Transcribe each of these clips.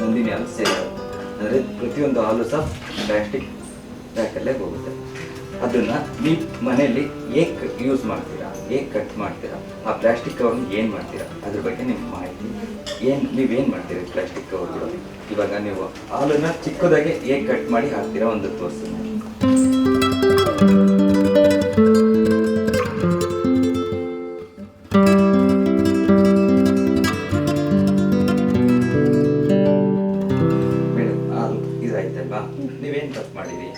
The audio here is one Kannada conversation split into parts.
ನಂದಿನಿ ಹಾಲು ಸೇರಿ. ಅಂದರೆ ಪ್ರತಿಯೊಂದು ಹಾಲು ಸಹ ಪ್ಲಾಸ್ಟಿಕ್ ಪ್ಯಾಕಲ್ಲೇ ಹೋಗುತ್ತೆ. ಅದನ್ನ ನೀವು ಮನೆಯಲ್ಲಿ ಏಕ್ ಯೂಸ್ ಮಾಡ್ತೀರಾ? ಏಕ್ ಕಟ್ ಮಾಡ್ತೀರಾ? ಆ ಪ್ಲಾಸ್ಟಿಕ್ ಕವರ್ ಏನು ಮಾಡ್ತೀರಾ? ಅದ್ರ ಬಗ್ಗೆ ನಿಮ್ಗೆ ಮಾಹಿತಿ. ಏನು ನೀವೇನು ಮಾಡ್ತೀರಾ ಪ್ಲಾಸ್ಟಿಕ್ ಕವರ್ಗಳು ಇವಾಗ ನೀವು ಹಾಲನ್ನು ಚಿಕ್ಕದಾಗಿ ಏಕ್ ಕಟ್ ಮಾಡಿ ಹಾಕ್ತೀರಾ? ಒಂದು ತೋರಿಸ್ತೀನಿ ನೀವೇನು ತಪ್ಪು ಮಾಡಿರಿ?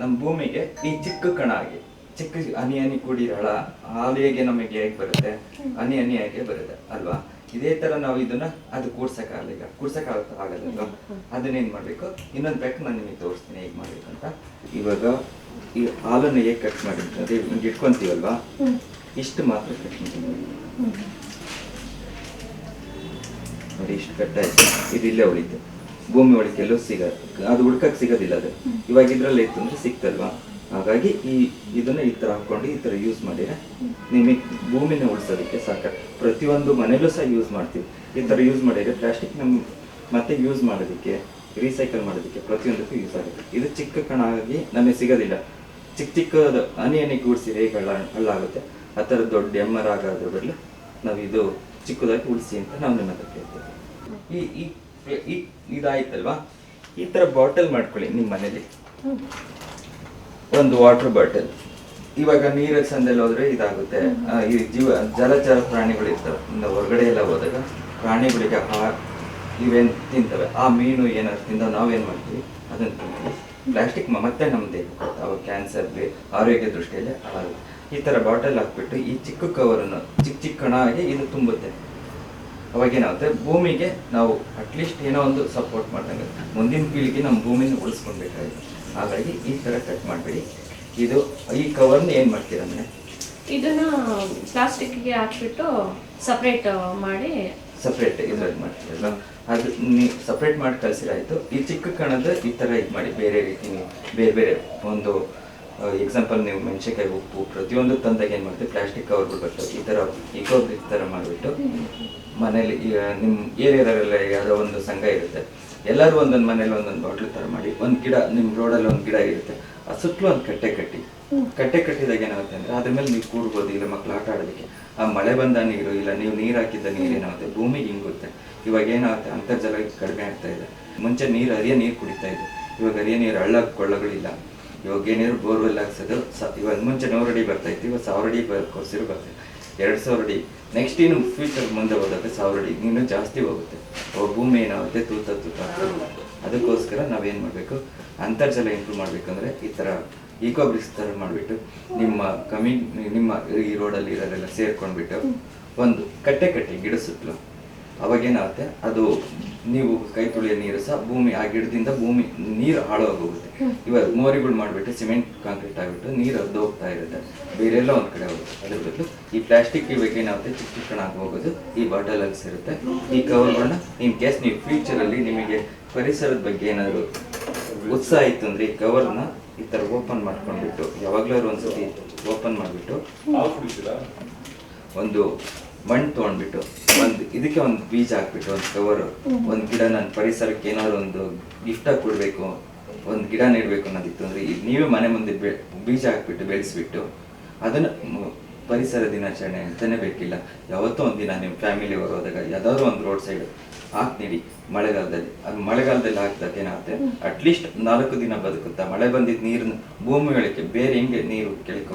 ನಮ್ಮ ಭೂಮಿಗೆ ಈ ಚಿಕ್ಕ ಕಣ ಆಗಿ ಚಿಕ್ಕ ಹನಿ ಹನಿ ಕೂಡಿರಳ ಹಾಲು ಹೇಗೆ ನಮಗೆ ಹೇಗೆ ಬರುತ್ತೆ? ಹನಿ ಹನಿ ಹೇಗೆ ಬರುತ್ತೆ ಅಲ್ವಾ? ಇದೇ ತರ ನಾವು ಇದನ್ನ ಅದು ಕೂಡ್ಸಕ್ಕಾಗಲ್ಲ ಈಗ ಕೂಡ್ಸಕ್ ಆಗಲ್ಲ ಅದನ್ನೇನ್ ಮಾಡ್ಬೇಕು? ಇನ್ನೊಂದು ಬೇಕು ನಾನು ನಿಮಗೆ ತೋರಿಸ್ತೀನಿ ಹೇಗೆ ಅಂತ. ಇವಾಗ ಈ ಹಾಲನ್ನು ಹೇಗೆ ಕಟ್ ಮಾಡಿ ಅದೇ ಹಿಂಗೆ ಇಟ್ಕೊಂತೀವಲ್ವಾ? ಇಷ್ಟು ಮಾತ್ರ ಕಟ್ ಮಾಡ್ತೀವಿ ನೋಡಿ, ಇಷ್ಟು ಆಯ್ತು. ಇದು ಇಲ್ಲೇ ಉಳಿತು. ಭೂಮಿ ಒಳಗೆ ಎಲ್ಲೂ ಸಿಗ ಅದು ಹುಡ್ಕಕ್ ಸಿಗೋದಿಲ್ಲ ಅದು. ಇವಾಗ ಇದ್ರಲ್ಲಿ ಇತ್ತು ಅಂದ್ರೆ ಸಿಕ್ತಲ್ವಾ? ಹಾಗಾಗಿ ಈ ಇದನ್ನ ಈ ತರ ಹಾಕೊಂಡು ಈ ತರ ಯೂಸ್ ಮಾಡಿದ್ರೆ ನಿಮಗೆ ಭೂಮಿನ ಉಳಿಸೋದಕ್ಕೆ ಸಾಕ. ಪ್ರತಿಯೊಂದು ಮನೆಯಲ್ಲೂ ಸಹ ಯೂಸ್ ಮಾಡ್ತೀವಿ. ಈ ತರ ಯೂಸ್ ಮಾಡಿದ್ರೆ ಪ್ಲಾಸ್ಟಿಕ್ ನಮ್ ಮತ್ತೆ ಯೂಸ್ ಮಾಡೋದಕ್ಕೆ ರೀಸೈಕಲ್ ಮಾಡೋದಕ್ಕೆ ಪ್ರತಿಯೊಂದಕ್ಕೂ ಯೂಸ್ ಆಗುತ್ತೆ. ಇದು ಚಿಕ್ಕ ಕಣ ಆಗಿ ನಮಗೆ ಸಿಗೋದಿಲ್ಲ. ಚಿಕ್ಕ ಚಿಕ್ಕದು ಹನಿ ಹನಿ ಕೂಡಿಸಿ ಹೇಗೆ ಹಳ್ಳ ಹಳ್ಳಾಗುತ್ತೆ ಆ ಥರ ದೊಡ್ಡ ಎಮ್ಮರ ಆಗೋದ್ರ ಬದಲು ನಾವು ಇದು ಚಿಕ್ಕದಾಗಿ ಉಳಿಸಿ ಅಂತ ನಾವು ನಿಮ್ಮ ಹತ್ರ ಕೇಳ್ತೇವೆ. ಈ ಈ ಇದಾಯ್ತಲ್ವಾ? ಈ ಥರ ಬಾಟಲ್ ಮಾಡ್ಕೊಳ್ಳಿ ನಿಮ್ಮ ಮನೇಲಿ. ಒಂದು ವಾಟರ್ ಬಾಟಲ್. ಇವಾಗ ನೀರಲ್ಲಿ ಸಂದಲ್ಲಿ ಹೋದ್ರೆ ಇದಾಗುತ್ತೆ. ಈ ಜೀವ ಜಲಚರ ಪ್ರಾಣಿಗಳು ಇರ್ತವೆ. ಇನ್ನು ಹೊರಗಡೆ ಎಲ್ಲ ಹೋದಾಗ ಪ್ರಾಣಿಗಳಿಗೆ ಆ ಇವೇನ್ ತಿಂತವೆ. ಆ ಮೀನು ಏನಾದ್ರು ತಿಂದ ನಾವೇನ್ ಮಾಡ್ತೀವಿ? ಅದನ್ನ ತಿಂತೀವಿ. ಪ್ಲಾಸ್ಟಿಕ್ ಮತ್ತೆ ನಮ್ಮ ದೇಹಕ್ಕೆ ಅವಾಗ ಕ್ಯಾನ್ಸರ್ ಆರೋಗ್ಯ ದೃಷ್ಟಿಯಲ್ಲಿ ಹಾಳಾಗುತ್ತೆ. ಈ ತರ ಬಾಟಲ್ ಹಾಕ್ಬಿಟ್ಟು ಈ ಚಿಕ್ಕ ಕವರನ್ನು ಚಿಕ್ಕ ಚಿಕ್ಕ ಕಣ ಆಗಿ ಇದು ತುಂಬುತ್ತೆ. ಅವಾಗ ಏನಾಗುತ್ತೆ? ಭೂಮಿಗೆ ನಾವು ಅಟ್ಲೀಸ್ಟ್ ಏನೋ ಒಂದು ಸಪೋರ್ಟ್ ಮಾಡ್ದಂಗೆ ಮುಂದಿನ ಪೀಳಿಗೆ ನಮ್ಮ ಭೂಮಿನ ಉಳಿಸ್ಕೊಳ್ಬೇಕಾಗುತ್ತೆ ಹಾಗಾಗಿ ಈ ಥರ ಕಟ್ ಮಾಡಬೇಡಿ. ಇದು ಈ ಕವರ್ನ ಏನು ಮಾಡ್ತೀರಾ ಅಂದರೆ ಇದನ್ನ ಪ್ಲಾಸ್ಟಿಕ್ಗೆ ಹಾಕ್ಬಿಟ್ಟು ಸಪ್ರೇಟ್ ಮಾಡಿ ಸಪ್ರೇಟ್ ಇದ್ರಲ್ಲಿ ಮಾಡ್ತೀರಲ್ಲ ಅದು ನೀವು ಸಪ್ರೇಟ್ ಮಾಡಿ ಕಳಿಸಿರಾಯಿತು ಈ ಚಿಕ್ಕ ಕಣದ ಈ ಥರ ಇದು ಮಾಡಿ ಬೇರೆ ರೀತಿ ನೀವು ಬೇರೆ ಬೇರೆ ಒಂದು ಎಕ್ಸಾಂಪಲ್ ನೀವು ಮೆಣಸಿನ್ಕಾಯಿ ಉಪ್ಪು ಪ್ರತಿಯೊಂದು ತಂದಾಗ ಏನು ಮಾಡ್ತೀವಿ? ಪ್ಲಾಸ್ಟಿಕ್ ಕವರ್ಗಳು ಬರ್ತವೆ. ಈ ಥರ ಇಕೋ ಈ ಥರ ಮಾಡಿಬಿಟ್ಟು ಮನೇಲಿ ಈಗ ನಿಮ್ಮ ಏರಿಯಾದಲ್ಲೆಲ್ಲ ಯಾವುದೋ ಒಂದು ಸಂಘ ಇರುತ್ತೆ. ಎಲ್ಲರೂ ಒಂದೊಂದು ಮನೇಲಿ ಒಂದೊಂದು ಬಾಟ್ಲು ಥರ ಮಾಡಿ ಒಂದು ಗಿಡ ನಿಮ್ಮ ರೋಡಲ್ಲಿ ಒಂದು ಗಿಡ ಇರುತ್ತೆ. ಆ ಸುತ್ತಲೂ ಒಂದು ಕಟ್ಟೆ ಕಟ್ಟಿ. ಕಟ್ಟೆ ಕಟ್ಟಿದಾಗ ಏನಾಗುತ್ತೆ ಅಂದರೆ ಅದ್ರ ಮೇಲೆ ನೀವು ಕೂಡ್ಬೋದು ಇಲ್ಲ ಮಕ್ಳು ಆಟ ಆಡೋದಕ್ಕೆ. ಆ ಮಳೆ ಬಂದ ನೀರು ಇಲ್ಲ ನೀವು ನೀರು ಹಾಕಿದ್ದ ನೀರು ಏನಾಗುತ್ತೆ ಭೂಮಿಗೆ ಹಿಂಗುತ್ತೆ ಇವಾಗ ಏನಾಗುತ್ತೆ ಅಂತರ್ಜಲ ಕಡಿಮೆ ಆಗ್ತಾ ಇದೆ. ಮುಂಚೆ ನೀರು ಹರಿಯ ನೀರು ಕುಡಿತಾ ಇದೆ ಇವಾಗ ಹರಿಯ ನೀರು ಹಳ್ಳ ಕೊಳ್ಳಗಳಿಲ್ಲ ಇವಾಗ ಏನೇನು ಬೋರ್ವೆಲ್ ಹಾಕ್ಸೋದು ಸ ಇವಾಗ ಮುಂಚೆ ನೂರು ಅಡಿ ಬರ್ತಾ ಇತ್ತು ಇವಾಗ ಸಾವಿರ ಅಡಿ ಕೊರ್ಸಿರು ಬರ್ತದೆ ಎರಡು ಸಾವಿರ ಅಡಿ ನೆಕ್ಸ್ಟ್ ಇನ್ನು ಫ್ಯೂಚರ್ ಮುಂದೆ ಹೋದಾಗ ಸಾವಿರ ಡಿಗ್ರಿ ಇನ್ನೂ ಜಾಸ್ತಿ ಹೋಗುತ್ತೆ. ಭೂಮಿ ಏನಾಗುತ್ತೆ? ತೂತ ತೂತ. ಅದಕ್ಕೋಸ್ಕರ ನಾವೇನು ಮಾಡಬೇಕು? ಅಂತರ್ಜಲ ಇಂಪ್ರೂವ್ ಮಾಡಬೇಕಂದ್ರೆ ಈ ಥರ ಈಕೋ ಬ್ರಿಕ್ಸ್ ಥರ ಮಾಡಿಬಿಟ್ಟು ನಿಮ್ಮ ಕಮ್ಮಿ ನಿಮ್ಮ ಈ ರೋಡಲ್ಲಿ ಇರೋರೆಲ್ಲ ಸೇರ್ಕೊಂಡ್ಬಿಟ್ಟು ಒಂದು ಕಟ್ಟೆ ಕಟ್ಟಿ ಗಿಡ ಸುತ್ತಲೂ ಅವಾಗೇನಾಗುತ್ತೆ? ಅದು ನೀವು ಕೈ ತೊಳೆಯೋ ನೀರು ಸಹ ಭೂಮಿ ಆ ಗಿಡದಿಂದ ಭೂಮಿ ನೀರು ಹಾಳಾಗೋಗುತ್ತೆ. ಇವಾಗ ಮೋರಿಗಳು ಮಾಡಿಬಿಟ್ಟು ಸಿಮೆಂಟ್ ಕಾಂಕ್ರೀಟ್ ಆಗಿಬಿಟ್ಟು ನೀರು ಅದು ಹೋಗ್ತಾ ಇರುತ್ತೆ. ಬೇರೆಲ್ಲ ಒಂದು ಕಡೆ ಹೋಗುತ್ತೆ. ಅದ್ರ ಬದಲು ಈ ಪ್ಲಾಸ್ಟಿಕ್ ಇವಾಗ ಏನಾಗುತ್ತೆ? ಚಿಕ್ಕ ಚಿಕ್ಕಣ ಹೋಗೋದು. ಈ ಬಾಟಲಲ್ಲಿ ಇರುತ್ತೆ ಈ ಕವರ್ಗಳನ್ನ ಇನ್ ಕೇಸ್ ನೀವು ಫ್ಯೂಚರಲ್ಲಿ ನಿಮಗೆ ಪರಿಸರದ ಬಗ್ಗೆ ಏನಾದರೂ ಉತ್ಸಾಹ ಇತ್ತು ಅಂದರೆ ಈ ಕವರ್ನ ಈ ಥರ ಓಪನ್ ಮಾಡ್ಕೊಂಡ್ಬಿಟ್ಟು ಯಾವಾಗಲಾದ್ರು ಒಂದ್ಸತಿ ಓಪನ್ ಮಾಡಿಬಿಟ್ಟು ಒಂದು ಮಣ್ಣು ತೊಗೊಂಡ್ಬಿಟ್ಟು ಒಂದು ಇದಕ್ಕೆ ಒಂದು ಬೀಜ ಹಾಕ್ಬಿಟ್ಟು ಒಂದು ಕವರು ಒಂದು ಗಿಡ ನನ್ನ ಪರಿಸರಕ್ಕೆ ಏನಾದ್ರು ಒಂದು ಗಿಫ್ಟಾಗಿ ಕೊಡಬೇಕು ಒಂದು ಗಿಡ ನೆಡಬೇಕು ಅನ್ನೋದಿತ್ತು ಅಂದರೆ ಈಗ ನೀವೇ ಮನೆ ಮುಂದೆ ಬೆ ಬೀಜ ಹಾಕ್ಬಿಟ್ಟು ಬೆಳೆಸ್ಬಿಟ್ಟು ಅದನ್ನು ಪರಿಸರ ದಿನಾಚರಣೆ ಅಂತಲೇ ಬೇಕಿಲ್ಲ. ಯಾವತ್ತೋ ಒಂದು ದಿನ ನಿಮ್ಮ ಫ್ಯಾಮಿಲಿ ಹೋದಾಗ ಯಾವ್ದಾದ್ರು ಒಂದು ರೋಡ್ ಸೈಡ್ ಹಾಕಿ ನೀಡಿ ಮಳೆಗಾಲದಲ್ಲಿ. ಅದು ಮಳೆಗಾಲದಲ್ಲಿ ಹಾಕಿದಾಗ ಏನಾಗುತ್ತೆ? ಅಟ್ಲೀಸ್ಟ್ ನಾಲ್ಕು ದಿನ ಬದುಕುತ್ತಾ ಮಳೆ ಬಂದಿದ್ದ ನೀರನ್ನು ಭೂಮಿ ಬೇರೆ ಹೆಂಗೆ ನೀರು ಕೆಳಕ್ಕೆ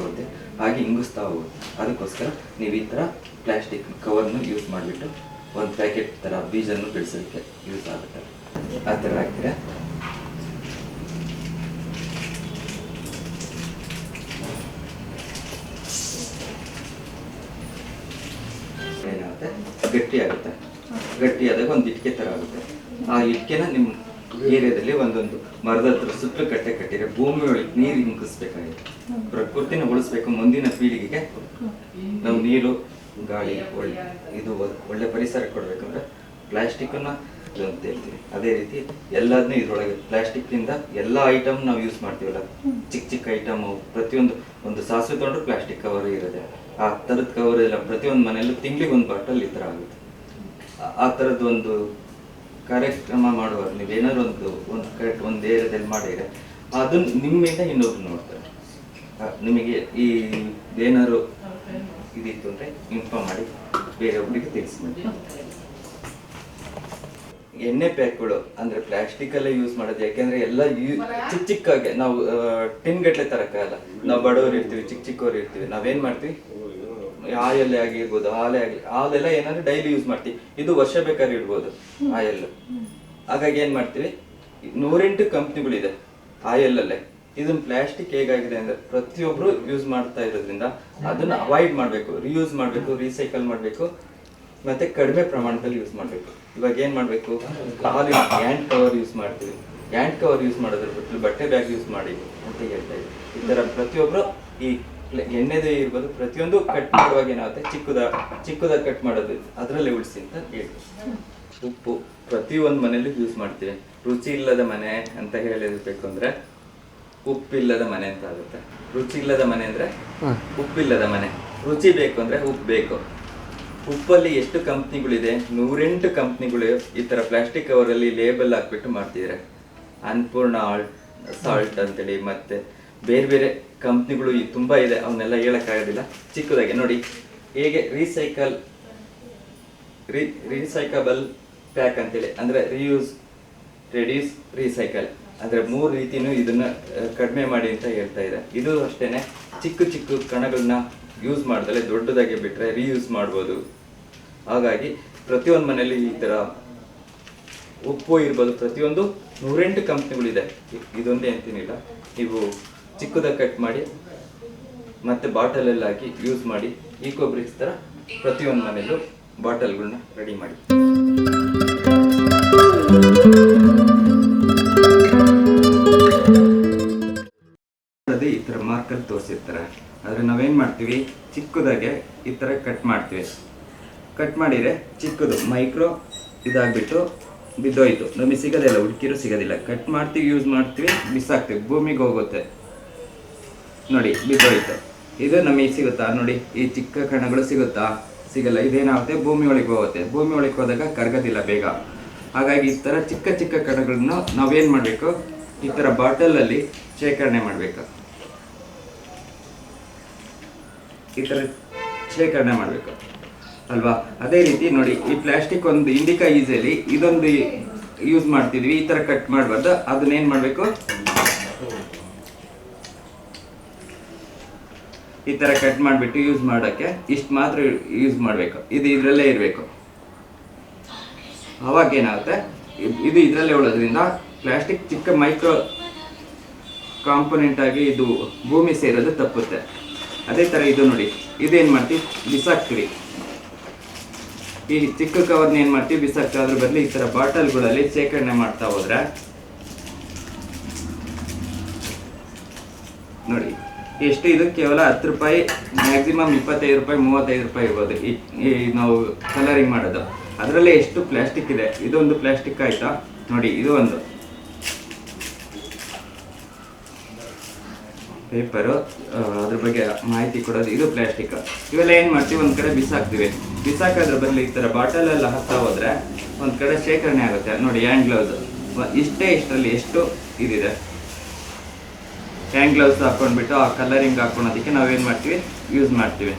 ಹಾಗೆ ಹಿಂಗಿಸ್ತಾ ಹೋಗುತ್ತೆ. ಅದಕ್ಕೋಸ್ಕರ ನೀವು ಈ ಥರ ಪ್ಲಾಸ್ಟಿಕ್ ಕವರ್ನು ಯೂಸ್ ಮಾಡಿಬಿಟ್ಟು ಒಂದು ಪ್ಯಾಕೆಟ್ ಥರ ಬೀಜನ್ನು ಬೆಳೆಸೋದಕ್ಕೆ ಯೂಸ್ ಆಗುತ್ತೆ. ಆ ಥರ ಹಾಕ್ತೀರಾ ಏನಾಗುತ್ತೆ? ಗಟ್ಟಿ ಆಗುತ್ತೆ ಗಟ್ಟಿ ಆದಾಗ ಒಂದು ಇಟ್ಕೆ ಥರ ಆಗುತ್ತೆ. ಆ ಇಟ್ಕೆನ ನಿಮ್ಮ ಏರಿಯಾದಲ್ಲಿ ಒಂದೊಂದು ಮರದ ಹತ್ರ ಸುತ್ತಲೂ ಕಟ್ಟೆ ಕಟ್ಟಿದ್ರೆ ಭೂಮಿ ನೀರು ಹಿಂಗಿಸ್ಬೇಕಾಗಿದೆ ಪ್ರಕೃತಿನ ಉಳಿಸ್ಬೇಕು ಮುಂದಿನ ಪೀಳಿಗೆಗೆ. ನಾವು ನೀರು, ಗಾಳಿ ಒಳ್ಳೆ ಇದು ಒಳ್ಳೆ ಪರಿಸರ ಕೊಡ್ಬೇಕಂದ್ರೆ ಪ್ಲಾಸ್ಟಿಕ್ಕನ್ನ ಅಂತ ಹೇಳ್ತೀವಿ. ಅದೇ ರೀತಿ ಎಲ್ಲದನ್ನೂ ಇದ್ರೊಳಗೆ ಪ್ಲಾಸ್ಟಿಕ್ ಇಂದ ಎಲ್ಲ ಐಟಮ್ ನಾವು ಯೂಸ್ ಮಾಡ್ತೀವಲ್ಲ. ಚಿಕ್ಕ ಚಿಕ್ಕ ಐಟಮ್ ಪ್ರತಿಯೊಂದು, ಒಂದು ಸಾಸಿವೆ ತೊಗೊಂಡ್ರೆ ಪ್ಲಾಸ್ಟಿಕ್ ಕವರ್ ಇರೋದೇ ಆ ಥರದ ಕವರ್ ಎಲ್ಲ ಪ್ರತಿಯೊಂದು ಮನೆಯಲ್ಲೂ ತಿಂಗಳಿಗೆ ಒಂದು ಬಾಟಲ್ ಈ ಥರ ಆಗುತ್ತೆ. ಆ- ಥರದ್ದೊಂದು ಕಾರ್ಯಕ್ರಮ ಮಾಡುವಾಗ ನೀವೇನಾದ್ರು ಒಂದು ಒಂದು ಕರೆಕ್ಟ್ ಒಂದು ಏರಿಯಾದಲ್ಲಿ ಮಾಡಿದರೆ ಅದನ್ನು ನಿಮ್ಮಿಂದ ಇನ್ನೊಬ್ರು ನೋಡ್ತಾರೆ. ನಿಮಗೆ ಈ ಏನಾದ್ರು ಇದಿತ್ತು ಅಂದರೆ ಇನ್ಫಾರ್ಮ್ ಮಾಡಿ, ಬೇರೆಯೊಬ್ಬರಿಗೆ ತಿಳಿಸ್ಬಿಡಿ. ಎಣ್ಣೆ ಪ್ಯಾಕ್ಗಳು ಅಂದ್ರೆ ಪ್ಲಾಸ್ಟಿಕಲ್ಲೇ ಯೂಸ್ ಮಾಡೋದು, ಯಾಕೆಂದರೆ ಎಲ್ಲ ಯೂ- ಚಿಕ್ಕ ಚಿಕ್ಕಾಗೆ ನಾವು ಟಿನ್ ಗಟ್ಟಲೆ ತರೋಕ್ಕಾಗಲ್ಲ ನಾವು ಬಡವರು ಇರ್ತೀವಿ, ಚಿಕ್ಕ ಚಿಕ್ಕವ್ರು ಇರ್ತೀವಿ, ನಾವೇನು ಮಾಡ್ತೀವಿ? ಆಯಲ್ ಆಗಿರ್ಬೋದು ಹಾಲೆ ಆಗಿ ಹಾಲೆಲ್ಲ ಏನಾದ್ರೆ ಡೈಲಿ ಯೂಸ್ ಮಾಡ್ತೀವಿ. ಇದು ವರ್ಷ ಬೇಕಾದ್ರೆ ಇಡ್ಬೋದು ಆಯಲ್ ಹಾಗಾಗಿ ಏನ್ ಮಾಡ್ತೀವಿ? ನೂರೆಂಟು ಕಂಪ್ನಿಗಳಿದೆ ಆಯಲ್ ಅಲ್ಲೇ ಇದನ್ನ ಪ್ಲಾಸ್ಟಿಕ್ ಹೇಗಾಗಿದೆ ಅಂದ್ರೆ ಪ್ರತಿಯೊಬ್ರು ಯೂಸ್ ಮಾಡ್ತಾ ಇರೋದ್ರಿಂದ ಅದನ್ನ ಅವಾಯ್ಡ್ ಮಾಡಬೇಕು ರೀಯೂಸ್ ಮಾಡಬೇಕು ರೀಸೈಕಲ್ ಮಾಡಬೇಕು ಮತ್ತೆ ಕಡಿಮೆ ಪ್ರಮಾಣದಲ್ಲಿ ಯೂಸ್ ಮಾಡಬೇಕು. ಇವಾಗ ಏನ್ ಮಾಡಬೇಕು? ಹಾಲಿನ ಹ್ಯಾಂಡ್ ಕವರ್ ಯೂಸ್ ಮಾಡ್ತೀವಿ. ಹ್ಯಾಂಡ್ ಕವರ್ ಯೂಸ್ ಮಾಡೋದ್ರ ಬಟ್ಟೆ ಬ್ಯಾಗ್ ಯೂಸ್ ಮಾಡಿ ಅಂತ ಹೇಳ್ತಾ ಇದ್ದೀವಿ ಈ ತರ ಪ್ರತಿಯೊಬ್ರು ಈ ಎಣ್ಣೆದೇ ಇರ್ಬೋದು ಪ್ರತಿಯೊಂದು ಕಟ್ ಮಾಡುವಾಗ ಏನಾಗುತ್ತೆ? ಚಿಕ್ಕದ ಚಿಕ್ಕದ ಕಟ್ ಮಾಡೋದು ಅದರಲ್ಲಿ ಉಳಿಸಿ ಅಂತ ಹೇಳ್ತೀವಿ. ಉಪ್ಪು ಪ್ರತಿಯೊಂದು ಮನೆಯಲ್ಲೂ ಯೂಸ್ ಮಾಡ್ತೀವಿ. ರುಚಿ ಇಲ್ಲದ ಮನೆ ಅಂತ ಹೇಳಿರ್ಬೇಕು ಅಂದ್ರೆ ಉಪ್ಪಿಲ್ಲದ ಮನೆ ಅಂತ ಆಗುತ್ತೆ. ರುಚಿ ಇಲ್ಲದ ಮನೆ ಅಂದ್ರೆ ಉಪ್ಪಿಲ್ಲದ ಮನೆ. ರುಚಿ ಬೇಕು ಅಂದ್ರೆ ಉಪ್ಪು ಬೇಕು. ಉಪ್ಪಲ್ಲಿ ಎಷ್ಟು ಕಂಪ್ನಿಗಳಿದೆ? ನೂರೆಂಟು ಕಂಪ್ನಿಗಳು ಈ ತರ ಪ್ಲಾಸ್ಟಿಕ್ ಕವರಲ್ಲಿ ಲೇಬಲ್ ಹಾಕ್ಬಿಟ್ಟು ಮಾಡ್ತಿದ್ದಾರೆ ಅನ್ಪೂರ್ಣ ಸಾಲ್ಟ್ ಅಂತೇಳಿ ಮತ್ತೆ ಬೇರೆ ಬೇರೆ ಕಂಪ್ನಿಗಳು ತುಂಬಾ ಇದೆ, ಅವನ್ನೆಲ್ಲ ಹೇಳೋಕ್ಕಾಗೋದಿಲ್ಲ ಚಿಕ್ಕದಾಗಿ ನೋಡಿ, ಹೇಗೆ ರೀಸೈಕಲ್ ರೀ ರೀಸೈಕಬಲ್ ಪ್ಯಾಕ್ ಅಂತೇಳಿ, ಅಂದ್ರೆ ರಿಯೂಸ್ ರೆಡ್ಯೂಸ್ ರೀಸೈಕಲ್ ಅಂದ್ರೆ ಮೂರು ರೀತಿನೂ ಇದನ್ನ ಕಡಿಮೆ ಮಾಡಿ ಅಂತ ಹೇಳ್ತಾ ಇದೆ ಇದು ಅಷ್ಟೇನೆ, ಚಿಕ್ಕ ಚಿಕ್ಕ ಕಣಗಳನ್ನ ಯೂಸ್ ಮಾಡ್ದಲೆ ದೊಡ್ಡದಾಗಿ ಬಿಟ್ಟರೆ ರೀಯೂಸ್ ಮಾಡ್ಬೋದು. ಹಾಗಾಗಿ ಪ್ರತಿಯೊಂದು ಮನೆಯಲ್ಲಿ ಈ ತರ ಉಪ್ಪು ಇರ್ಬೋದು, ಪ್ರತಿಯೊಂದು ನೂರೆಂಟು ಕಂಪ್ನಿಗಳಿದೆ. ಇದೊಂದೇ ಅಂತೀನಿಲ್ಲ. ನೀವು ಚಿಕ್ಕದಾಗಿ ಕಟ್ ಮಾಡಿ ಮತ್ತೆ ಬಾಟಲಲ್ಲಿ ಹಾಕಿ ಯೂಸ್ ಮಾಡಿ ಈಕೋ ಬ್ರಿಕ್ಸ್ ಥರ ಪ್ರತಿಯೊಂದು ಮನೆಯಲ್ಲೂ ಬಾಟಲ್ಗಳನ್ನ ರೆಡಿ ಮಾಡಿ. ಈ ಥರ ಮಾರ್ಕಲ್ಲಿ ತೋರಿಸಿರ್ತಾರೆ. ಆದರೆ ನಾವೇನು ಮಾಡ್ತೀವಿ? ಚಿಕ್ಕದಾಗೆ ಈ ಥರ ಕಟ್ ಮಾಡ್ತೀವಿ. ಕಟ್ ಮಾಡಿದರೆ ಚಿಕ್ಕದು ಮೈಕ್ರೋ ಇದಾಗ್ಬಿಟ್ಟು ಬಿದ್ದೋಯ್ತು. ನಮಗೆ ಸಿಗೋದಿಲ್ಲ ಹುಡುಕಿರೋ ಸಿಗೋದಿಲ್ಲ. ಕಟ್ ಮಾಡ್ತೀವಿ ಯೂಸ್ ಮಾಡ್ತೀವಿ ಮಿಸ್ ಆಗ್ತೀವಿ, ಭೂಮಿಗೆ ಹೋಗುತ್ತೆ. ನೋಡಿ, ಬಿದ್ದೋಯ್ತು. ಇದು ನಮಗೆ ಸಿಗುತ್ತಾ? ನೋಡಿ, ಈ ಚಿಕ್ಕ ಕಣಗಳು ಸಿಗುತ್ತಾ? ಸಿಗಲ್ಲ, ಇದೇನಾಗುತ್ತೆ? ಭೂಮಿ ಒಳಗೆ ಹೋಗುತ್ತೆ. ಭೂಮಿ ಒಳಗೆ ಹೋದಾಗ ಕರಗೋದಿಲ್ಲ ಬೇಗ. ಹಾಗಾಗಿ ಈ ಥರ ಚಿಕ್ಕ ಚಿಕ್ಕ ಕಣಗಳನ್ನ ನಾವೇನು ಮಾಡಬೇಕು? ಈ ಥರ ಬಾಟಲಲ್ಲಿ ಶೇಖರಣೆ ಮಾಡಬೇಕು. ಈ ಥರ ಶೇಖರಣೆ ಮಾಡಬೇಕು. ಅಲ್ವಾ? ಅದೇ ರೀತಿ ನೋಡಿ, ಈ ಪ್ಲಾಸ್ಟಿಕ್ ಒಂದು ಇಂಡಿಕಾ ಈಸಲ್ಲಿ ಇದೊಂದು ಯೂಸ್ ಮಾಡ್ತಿದ್ವಿ. ಈ ಥರ ಕಟ್ ಮಾಡಬಾರ್ದು. ಅದನ್ನೇನು ಮಾಡಬೇಕು? ಈ ತರ ಕಟ್ ಮಾಡಿಬಿಟ್ಟು ಯೂಸ್ ಮಾಡೋಕ್ಕೆ ಇಷ್ಟು ಮಾತ್ರ ಯೂಸ್ ಮಾಡಬೇಕು. ಇದು ಇದರಲ್ಲೇ ಇರಬೇಕು. ಅವಾಗ ಏನಾಗುತ್ತೆ? ಇದು ಇದರಲ್ಲೇ ಉಳೋದ್ರಿಂದ ಪ್ಲಾಸ್ಟಿಕ್ ಚಿಕ್ಕ ಮೈಕ್ರೋ ಕಾಂಪೊನೆಂಟ್ ಆಗಿ ಇದು ಭೂಮಿ ಸೇರೋದು ತಪ್ಪುತ್ತೆ. ಅದೇ ಥರ ಇದು ನೋಡಿ. ಇದೇನು ಮಾಡ್ತೀವಿ ಬಿಸಾಕ್ತೀವಿ ಈ ಚಿಕ್ಕ ಕವರ್ನ ಏನು ಮಾಡ್ತೀವಿ ಬಿಸಾಕ್ತೀವಿ ಅದ್ರ ಬದಲು ಈ ಥರ ಬಾಟಲ್ಗಳಲ್ಲಿ ಶೇಖರಣೆ ಮಾಡ್ತಾ ಹೋದ್ರೆ ನೋಡಿ. ಎಷ್ಟು ಇದು? ಕೇವಲ ಹತ್ತು ರೂಪಾಯಿ ಮ್ಯಾಕ್ಸಿಮಮ್ ಇಪ್ಪತ್ತೈದು ರೂಪಾಯಿ, ಮೂವತ್ತೈದು ರೂಪಾಯಿ ಇರ್ಬೋದು. ಈ ನಾವು ಕಲರಿಂಗ್ ಮಾಡೋದು. ಅದರಲ್ಲೇ ಎಷ್ಟು ಪ್ಲಾಸ್ಟಿಕ್ ಇದೆ? ಇದೊಂದು ಪ್ಲಾಸ್ಟಿಕ್ ಆಯ್ತಾ? ನೋಡಿ, ಇದು ಒಂದು. ಪೇಪರು ಅದ್ರ ಬಗ್ಗೆ ಮಾಹಿತಿ ಕೊಡೋದು. ಇದು ಪ್ಲಾಸ್ಟಿಕ್ ಇವೆಲ್ಲ ಏನು ಮಾಡ್ತೀವಿ? ಒಂದು ಕಡೆ ಬಿಸಾಕ್ತೀವಿ. ಬಿಸಾಕೋದ್ರ ಬದಲು ಈ ಥರ ಬಾಟಲೆಲ್ಲ ಹಾಕ್ತಾ ಹೋದರೆ ಒಂದು ಕಡೆ ಶೇಖರಣೆ ಆಗುತ್ತೆ. ನೋಡಿ ಹ್ಯಾಂಡ್ ಗ್ಲೌಸ್ ಇಷ್ಟೇ ಇಷ್ಟರಲ್ಲಿ ಎಷ್ಟು ಇದಿದೆ? ಹ್ಯಾಂಡ್ ಗ್ಲೌಸ್ ಹಾಕೊಂಡ್ಬಿಟ್ಟು ಆ ಕಲರಿಂಗ್ ಹಾಕೊಳೋದಕ್ಕೆ ನಾವೇನು ಮಾಡ್ತೀವಿ? ಯೂಸ್ ಮಾಡ್ತೀವಿ.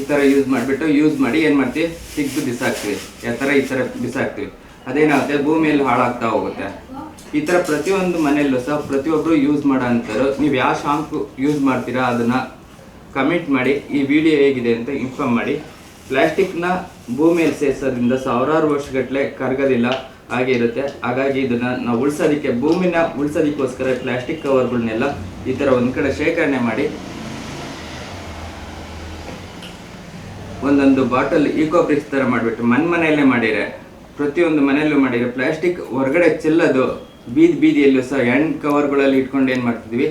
ಈ ಥರ ಯೂಸ್ ಮಾಡಿಬಿಟ್ಟು ಯೂಸ್ ಮಾಡಿ ಏನು ಮಾಡ್ತೀವಿ? ತೆಗೆದು ಬಿಸಾಕ್ತೀವಿ. ಯಾವ ಥರ ಈ ಥರ ಬಿಸಾಕ್ತೀವಿ. ಅದೇನಾಗುತ್ತೆ? ಭೂಮಿಯಲ್ಲಿ ಹಾಳಾಗ್ತಾ ಹೋಗುತ್ತೆ. ಈ ಥರ ಪ್ರತಿಯೊಂದು ಮನೆಯಲ್ಲೂ ಸಹ ಪ್ರತಿಯೊಬ್ಬರು ಯೂಸ್ ಮಾಡೋ ಅಂಥವ್ರು, ನೀವು ಯಾವ ಶಾಂಪು ಯೂಸ್ ಮಾಡ್ತೀರಾ ಅದನ್ನು ಕಮೆಂಟ್ ಮಾಡಿ, ಈ ವಿಡಿಯೋ ಹೇಗಿದೆ ಅಂತ ಇನ್ಫಾರ್ಮ್ ಮಾಡಿ. ಪ್ಲಾಸ್ಟಿಕ್ನ ಭೂಮಿಯಲ್ಲಿ ಸೇರಿಸೋದ್ರಿಂದ ಸಾವಿರಾರು ವರ್ಷಗಟ್ಟಲೆ ಕರಗಲಿಲ್ಲ, ಹಾಗೆ ಇರುತ್ತೆ. ಹಾಗಾಗಿ ಇದನ್ನು ನಾವು ಉಳಿಸೋದಕ್ಕೆ, ಭೂಮಿನ ಉಳಿಸೋದಕ್ಕೋಸ್ಕರ ಪ್ಲಾಸ್ಟಿಕ್ ಕವರ್ಗಳನ್ನೆಲ್ಲ ಈ ಥರ ಒಂದು ಕಡೆ ಶೇಖರಣೆ ಮಾಡಿ. ಒಂದೊಂದು ಬಾಟಲ್ ಈಕೋ ಬ್ರಿಕ್ಸ್ ಥರ ಮಾಡಿಬಿಟ್ಟು ಮನೆ ಮನೆಯಲ್ಲೇ ಮಾಡಿರೆ ಪ್ರತಿಯೊಂದು ಮನೆಯಲ್ಲೂ ಮಾಡಿರೋ ಪ್ಲಾಸ್ಟಿಕ್ ಹೊರಗಡೆ ಚೆಲ್ಲೋದು, ಬೀದಿ ಬೀದಿಯಲ್ಲೂ ಸಹ ಹ್ಯಾಂಡ್ ಕವರ್ಗಳಲ್ಲಿ ಇಟ್ಕೊಂಡು ಏನು ಮಾಡ್ತಿದ್ವಿ?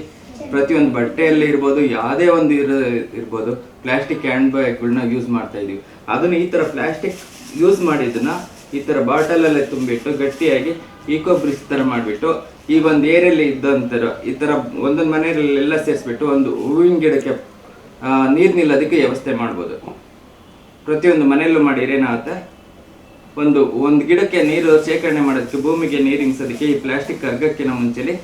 ಪ್ರತಿಯೊಂದು ಬಟ್ಟೆಯಲ್ಲಿ ಇರ್ಬೋದು, ಯಾವುದೇ ಒಂದು ಇರ, ಇರ್ಬೋದು ಪ್ಲಾಸ್ಟಿಕ್ ಹ್ಯಾಂಡ್ ಬ್ಯಾಗ್ಗಳನ್ನ ಯೂಸ್ ಮಾಡ್ತಾ ಇದೀವಿ. ಅದನ್ನು ಈ ಥರ ಪ್ಲಾಸ್ಟಿಕ್ ಯೂಸ್ ಮಾಡಿದ್ದನ್ನ ಈ ಥರ ಬಾಟಲಲ್ಲೇ ತುಂಬಿಟ್ಟು ಗಟ್ಟಿಯಾಗಿ ಈಕೋ ಬ್ರಿಡ್ಜ್ ಥರ ಮಾಡಿಬಿಟ್ಟು, ಈ ಒಂದು ಏರಿಯಲ್ಲಿ ಇದ್ದಂತರ, ಈ ಥರ ಒಂದೊಂದು ಮನೆಯಲ್ಲೆಲ್ಲ ಸೇರಿಸ್ಬಿಟ್ಟು ಒಂದು ಹೂವಿನ ಗಿಡಕ್ಕೆ ನೀರು ನಿಲ್ಲೋದಕ್ಕೆ ವ್ಯವಸ್ಥೆ ಮಾಡ್ಬೋದು. ಪ್ರತಿಯೊಂದು ಮನೆಯಲ್ಲೂ ಮಾಡಿದ್ರೆ ಏನಾಗುತ್ತೆ ಒಂದು ಒಂದು ಗಿಡಕ್ಕೆ ನೀರು ಶೇಖರಣೆ ಮಾಡೋದಕ್ಕೆ, ಭೂಮಿಗೆ ನೀರು ಇಂಗ್ಸೋದಕ್ಕೆ ಈ ಪ್ಲಾಸ್ಟಿಕ್ ಹಗ್ಗಕ್ಕಿಂತ ಮುಂಚೆಲಿ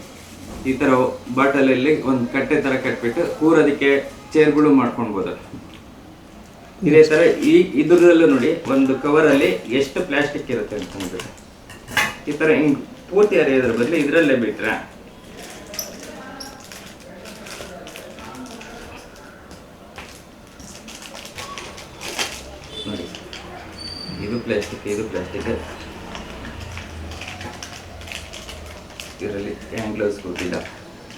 ಈ ಥರ ಬಾಟಲಲ್ಲಿ ಒಂದು ಕಟ್ಟೆ ಥರ ಕಟ್ಬಿಟ್ಟು ಕೂರೋದಕ್ಕೆ ಚೇರ್ಗಳು ಮಾಡ್ಕೊಳ್ಬೋದು ಇದೇ ಥರ ಈ ಇದ್ರಲ್ಲೂ ನೋಡಿ, ಒಂದು ಕವರಲ್ಲಿ ಎಷ್ಟು ಪ್ಲಾಸ್ಟಿಕ್ ಇರುತ್ತೆ ಅಂತ ಅಂದ್ಬಿಟ್ಟು ಈ ಥರ ಹಿಂಗ್ ಪೂರ್ತಿ ಅರಿಯೋದ್ರ ಬದಲು ಇದರಲ್ಲೇ ಬಿಟ್ರೆ. ನೋಡಿ, ಇದು ಪ್ಲಾಸ್ಟಿಕ್ ಇದು ಪ್ಲಾಸ್ಟಿಕ್. ಇದರಲ್ಲಿ ಹ್ಯಾಂಡ್ ಗೊತ್ತಿಲ್ಲ.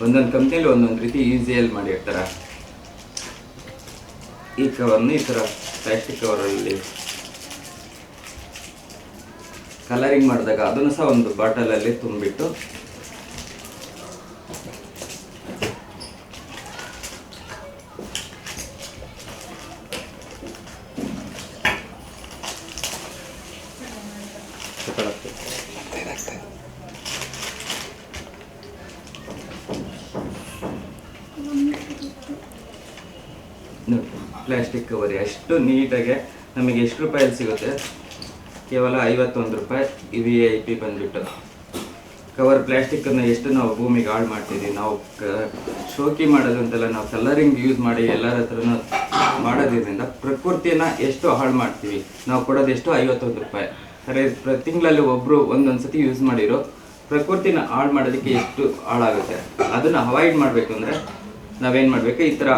ಒಂದೊಂದು ಕಂಪ್ನಿಯಲ್ಲಿ ಒಂದೊಂದು ರೀತಿ ಈಸಿಯಲ್ಲಿ ಮಾಡಿರ್ತಾರೆ. ಈ ಕವರ್ನ ಈ ಥರ ಪ್ಲಾಸ್ಟಿಕ್ ಕವರಲ್ಲಿ ಕಲರಿಂಗ್ ಮಾಡಿದಾಗ ಅದನ್ನು ಸಹ ಒಂದು ಬಾಟಲಲ್ಲಿ ತುಂಬಿಟ್ಟು ಪ್ಲಾಸ್ಟಿಕ್ ಕವರ್ ಎಷ್ಟು ನೀಟಾಗಿ ನಮಗೆ ಎಷ್ಟು ರೂಪಾಯಲ್ಲಿ ಸಿಗುತ್ತೆ? ಕೇವಲ ಐವತ್ತೊಂದು ರೂಪಾಯಿ ಇ ವಿ ಐ ಪಿ ಬಂದುಬಿಟ್ಟು. ಕವರ್ ಪ್ಲಾಸ್ಟಿಕ್ಕನ್ನು ಎಷ್ಟು ನಾವು ಭೂಮಿಗೆ ಹಾಳು ಮಾಡ್ತೀವಿ ನಾವು ಕ, ಶೋಕಿ ಮಾಡೋದಂತೆಲ್ಲ ನಾವು ಕಲರಿಂಗ್ ಯೂಸ್ ಮಾಡಿ ಎಲ್ಲರ ಹತ್ರನೂ ಮಾಡೋದ್ರಿಂದ ಪ್ರಕೃತಿಯನ್ನು ಎಷ್ಟು ಹಾಳು ಮಾಡ್ತೀವಿ, ನಾವು ಕೊಡೋದು ಎಷ್ಟು? ಐವತ್ತೊಂದು ರೂಪಾಯಿ. ಅರೆ ಪ್ರತಿ ತಿಂಗಳಲ್ಲಿ ಒಬ್ಬರು ಒಂದೊಂದು ಸತಿ ಯೂಸ್ ಮಾಡಿರೋ ಪ್ರಕೃತಿನ ಹಾಳು ಮಾಡೋದಕ್ಕೆ ಎಷ್ಟು ಹಾಳಾಗುತ್ತೆ? ಅದನ್ನು ಅವಾಯ್ಡ್ ಮಾಡಬೇಕು ಅಂದರೆ ನಾವೇನು ಮಾಡಬೇಕು? ಈ ಥರ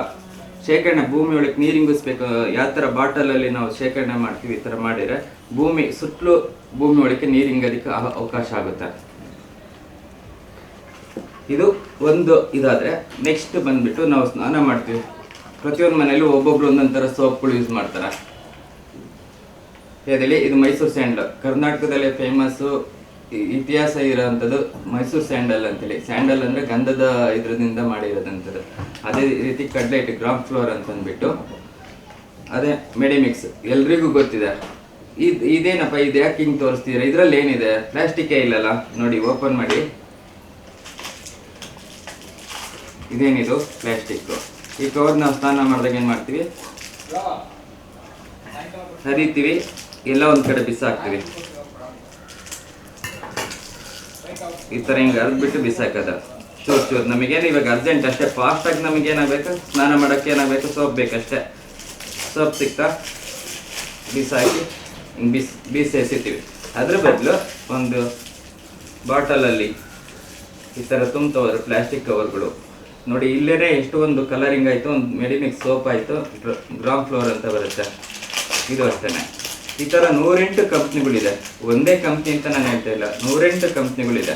ಶೇಖರಣೆ, ಭೂಮಿ ಒಳಗೆ ನೀರಿಂಗಿಸ್ಬೇಕು ಯಾವ ಥರ ಬಾಟಲಲ್ಲಿ ನಾವು ಶೇಖರಣೆ ಮಾಡ್ತೀವಿ, ಈ ಥರ ಮಾಡಿದರೆ ಭೂಮಿ, ಸುತ್ತಲೂ ಭೂಮಿ ಒಳಗೆ ನೀರು ಇಂಗೋದಕ್ಕೆ ಅವ- ಅವಕಾಶ ಆಗುತ್ತೆ. ಇದು ಒಂದು ಇದಾದರೆ ನೆಕ್ಸ್ಟ್ ಬಂದ್ಬಿಟ್ಟು ನಾವು ಸ್ನಾನ ಮಾಡ್ತೀವಿ. ಪ್ರತಿಯೊಂದು ಮನೆಯಲ್ಲೂ ಒಬ್ಬೊಬ್ರು ಒಂದೊಂದು ಥರ ಸೋಪ್ಗಳು ಯೂಸ್ ಮಾಡ್ತಾರೆ. ಇದು ಮೈಸೂರು ಸ್ಯಾಂಡಲ್ ಕರ್ನಾಟಕದಲ್ಲಿ ಫೇಮಸ್ಸು ಇತಿಹಾಸ ಇರೋವಂಥದ್ದು ಮೈಸೂರು ಸ್ಯಾಂಡಲ್ ಅಂತೇಳಿ. ಸ್ಯಾಂಡಲ್ ಅಂದರೆ ಗಂಧದ ಇದ್ರದಿಂದ ಮಾಡಿರೋದಂಥದ್ದು. ಅದೇ ರೀತಿ ಕಡಲೆ ಹಿಟ್ಟು ಗ್ರಾಮ್ ಫ್ಲೋರ್ ಅಂತ ಅಂದ್ಬಿಟ್ಟು. ಅದೇ ಮೆಡಿಮಿಕ್ಸ್ ಎಲ್ರಿಗೂ ಗೊತ್ತಿದೆ. ಇದು, ಇದೇನಪ್ಪ, ಇದು ಯಾಕೆ ಹಿಂಗೆ ತೋರಿಸ್ತೀರಾ? ಇದರಲ್ಲಿ ಏನಿದೆ? ಪ್ಲಾಸ್ಟಿಕೇ ಇಲ್ಲಲ್ಲ? ನೋಡಿ ಓಪನ್ ಮಾಡಿ. ಇದೇನಿದು? ಪ್ಲಾಸ್ಟಿಕ್ಕು ಈ ಕವರ್ ನಾವು ಸ್ನಾನ ಮಾಡಿದಾಗ ಏನು ಮಾಡ್ತೀವಿ? ಹರಿತೀವಿ. ಎಲ್ಲ ಒಂದು ಕಡೆ ಬಿಸಾಕ್ತೀವಿ. ಈ ಥರ ಹಿಂಗೆ ಅರ್ದ್ಬಿಟ್ಟು ಬಿಸಾಕದ. ಚೂರು ಚೂರು, ನಮಗೇನು ಇವಾಗ ಅರ್ಜೆಂಟ್ ಅಷ್ಟೇ ಫಾಸ್ಟಾಗಿ ನಮಗೆ ಏನಾಗಬೇಕು ಸ್ನಾನ ಮಾಡೋಕ್ಕೆ ಏನಾಗಬೇಕು? ಸೋಪ್ ಬೇಕಷ್ಟೇ. ಸೋಪ್ ಸಿಕ್ತಾ? ಬಿಸಾಕಿ, ಹಿಂಗೆ ಬಿಸ್ ಎಸಿತೀವಿ ಅದ್ರ ಬದಲು ಒಂದು ಬಾಟಲಲ್ಲಿ ಈ ಥರ ತುಂಬ್ತವ್ರೆ, ಪ್ಲಾಸ್ಟಿಕ್ ಕವರ್ಗಳು. ನೋಡಿ, ಇಲ್ಲೇನೆ ಎಷ್ಟೊಂದು ಕಲರಿಂಗ್ ಆಯಿತು, ಒಂದು ಮೆಡಿಮಿಕ್ಸ್ ಸೋಪ್ ಆಯಿತು ಗ್ರೌಂಡ್ ಫ್ಲೋರ್ ಅಂತ ಬರುತ್ತೆ. ಇದು ಅಷ್ಟೇ ಈ ಥರ ನೂರೆಂಟು ಕಂಪ್ನಿಗಳಿದೆ. ಒಂದೇ ಕಂಪ್ನಿ ಅಂತ ನಾನು ಹೇಳ್ತಾ ಇಲ್ಲ. ನೂರೆಂಟು ಕಂಪ್ನಿಗಳಿದೆ.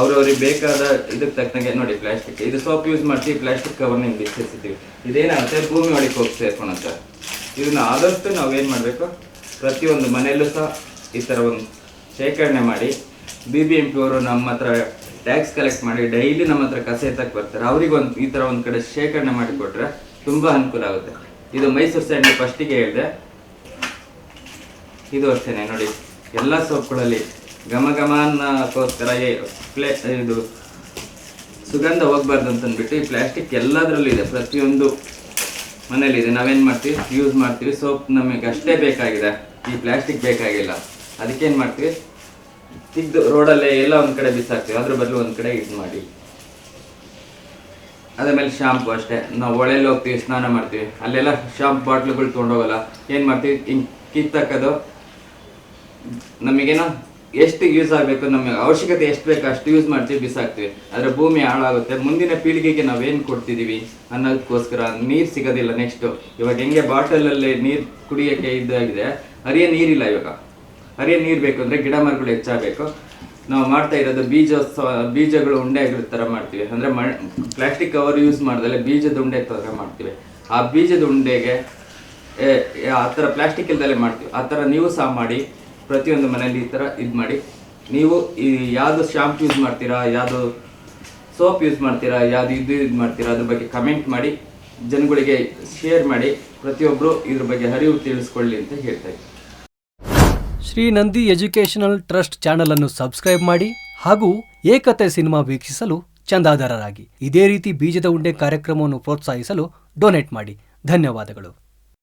ಅವ್ರವ್ರಿಗೆ ಬೇಕಾದ ಇದಕ್ಕೆ ತಕ್ಕಂಗೆ ನೋಡಿ ಪ್ಲಾಸ್ಟಿಕ್ ಇದು ಸೋಪ್ ಯೂಸ್ ಮಾಡ್ತೀವಿ ಪ್ಲಾಸ್ಟಿಕ್ ಕವರ್ ನಿಮ್ಗೆ ಬಿಚ್ಚಿರ್ತೀವಿ ಇದೇನಾಗುತ್ತೆ? ಭೂಮಿ ಒಳಗೆ ಹೋಗಿ ಸೇರ್ಕೊಳುತ್ತೆ ಇದನ್ನ ಆದಷ್ಟು ನಾವೇನು ಮಾಡಬೇಕು? ಪ್ರತಿಯೊಂದು ಮನೆಯಲ್ಲೂ ಸಹ ಈ ಥರ ಒಂದು ಶೇಖರಣೆ ಮಾಡಿ ಬಿ ಬಿ ಎಂ ಪಿ ಅವರು ನಮ್ಮ ಹತ್ರ ಟ್ಯಾಕ್ಸ್ ಕಲೆಕ್ಟ್ ಮಾಡಿ ಡೈಲಿ ನಮ್ಮ ಹತ್ರ ಕಸ ಎತ್ತಕ್ಕೆ ಬರ್ತಾರೆ. ಅವ್ರಿಗೆ ಒಂದು ಈ ಥರ ಒಂದು ಕಡೆ ಶೇಖರಣೆ ಮಾಡಿ ಕೊಟ್ರೆ ತುಂಬ ಅನುಕೂಲ ಆಗುತ್ತೆ. ಇದು ಮೈಸೂರು ಸೈಡ್ ಫಸ್ಟಿಗೆ ಹೇಳಿದೆ ಇದು ಅಷ್ಟೇನೆ, ನೋಡಿ. ಎಲ್ಲ ಸೋಪ್ಗಳಲ್ಲಿ ಘಮ ಘಮ ಅನ್ನೋಕ್ಕೋಸ್ಕರ ಈ ಪ್ಲೇ, ಇದು ಸುಗಂಧ ಹೋಗ್ಬಾರ್ದು ಅಂತಂದ್ಬಿಟ್ಟು ಈ ಪ್ಲಾಸ್ಟಿಕ್ ಎಲ್ಲದರಲ್ಲೂ ಇದೆ. ಪ್ರತಿಯೊಂದು ಮನೇಲಿದೆ ನಾವೇನು ಮಾಡ್ತೀವಿ? ಯೂಸ್ ಮಾಡ್ತೀವಿ. ಸೋಪ್ ನಮಗೆ ಅಷ್ಟೇ ಬೇಕಾಗಿದೆ. ಈ ಪ್ಲಾಸ್ಟಿಕ್ ಬೇಕಾಗಿಲ್ಲ. ಅದಕ್ಕೇನು ಮಾಡ್ತೀವಿ? ತಿದ್ದು ರೋಡಲ್ಲೇ ಎಲ್ಲ ಒಂದು ಕಡೆ ಬಿಸಾಕ್ತೀವಿ. ಅದ್ರ ಬದಲು ಒಂದು ಕಡೆ ಇದು ಮಾಡಿ. ಅದಾದ್ಮೇಲೆ ಶಾಂಪು ಅಷ್ಟೇ. ನಾವು ಒಳೆಯಲ್ಲಿ ಹೋಗ್ತೀವಿ, ಸ್ನಾನ ಮಾಡ್ತೀವಿ. ಅಲ್ಲೆಲ್ಲ ಶಾಂಪು ಬಾಟ್ಲುಗಳು ತೊಗೊಂಡೋಗಲ್ಲ ಏನು ಮಾಡ್ತೀವಿ? ಹಿಂಗೆ ಕಿತ್ತಾಕೋದು ನಮಗೇನೋ ಎಷ್ಟು ಯೂಸ್ ಆಗಬೇಕು, ನಮಗೆ ಅವಶ್ಯಕತೆ ಎಷ್ಟು ಬೇಕು ಅಷ್ಟು ಯೂಸ್ ಮಾಡ್ತೀವಿ, ಬಿಸಾಕ್ತೀವಿ. ಆದರೆ ಭೂಮಿ ಹಾಳಾಗುತ್ತೆ. ಮುಂದಿನ ಪೀಳಿಗೆಗೆ ನಾವೇನು ಕೊಡ್ತಿದ್ದೀವಿ ಅನ್ನೋದಕ್ಕೋಸ್ಕರ ನೀರು ಸಿಗೋದಿಲ್ಲ ನೆಕ್ಸ್ಟು ಇವಾಗ ಹೆಂಗೆ ಬಾಟಲಲ್ಲಿ ನೀರು ಕುಡಿಯೋಕ್ಕೆ ಇದಾಗಿದೆ ಹರಿಯ ನೀರಿಲ್ಲ ಇವಾಗ. ಹರಿಯ ನೀರು ಬೇಕು ಅಂದರೆ ಗಿಡ ಮರಗಳು ಹೆಚ್ಚಾಗಬೇಕು. ನಾವು ಮಾಡ್ತಾ ಇರೋದು ಬೀಜ ಬೀಜಗಳು ಉಂಡೆ ಥರ ಮಾಡ್ತೀವಿ. ಅಂದರೆ ಮಣ್ ಪ್ಲಾಸ್ಟಿಕ್ ಕವರ್ ಯೂಸ್ ಮಾಡ್ದಲೆ ಬೀಜದ ಉಂಡೆ ಥರ ಮಾಡ್ತೀವಿ. ಆ ಬೀಜದ ಉಂಡೆಗೆ ಆ ಥರ ಪ್ಲಾಸ್ಟಿಕ್ ಇಲ್ದಲೆ ಮಾಡ್ತೀವಿ. ಆ ಥರ ನೀವು ಸಹ ಮಾಡಿ. ಪ್ರತಿಯೊಂದು ಮನೆಯಲ್ಲಿ ಈ ಥರ ಇದು ಮಾಡಿ. ನೀವು ಈ ಯಾವುದು ಶಾಂಪ್ ಯೂಸ್ ಮಾಡ್ತೀರಾ, ಯಾವುದು ಸೋಪ್ ಯೂಸ್ ಮಾಡ್ತೀರಾ, ಯಾವುದು ಇದು ಇದು ಮಾಡ್ತೀರಾ, ಅದ್ರ ಬಗ್ಗೆ ಕಮೆಂಟ್ ಮಾಡಿ. ಜನಗಳಿಗೆ ಶೇರ್ ಮಾಡಿ. ಪ್ರತಿಯೊಬ್ಬರು ಇದ್ರ ಬಗ್ಗೆ ಅರಿವು ತಿಳಿಸ್ಕೊಳ್ಳಿ ಅಂತ ಹೇಳ್ತಾ ಇದ್ದೀನಿ. Shri Nandi educational trust channel ಅನ್ನು ಸಬ್ಸ್ಕ್ರೈಬ್ ಮಾಡಿ ಹಾಗೂ ಏಕತೆ ಸಿನಿಮಾ ವೀಕ್ಷಿಸಲು ಚಂದಾದಾರರಾಗಿ. ಇದೇ ರೀತಿ ಬೀಜದ ಉಂಡೆ ಕಾರ್ಯಕ್ರಮವನ್ನು ಪ್ರೋತ್ಸಾಹಿಸಲು ಡೊನೇಟ್ ಮಾಡಿ. ಧನ್ಯವಾದಗಳು.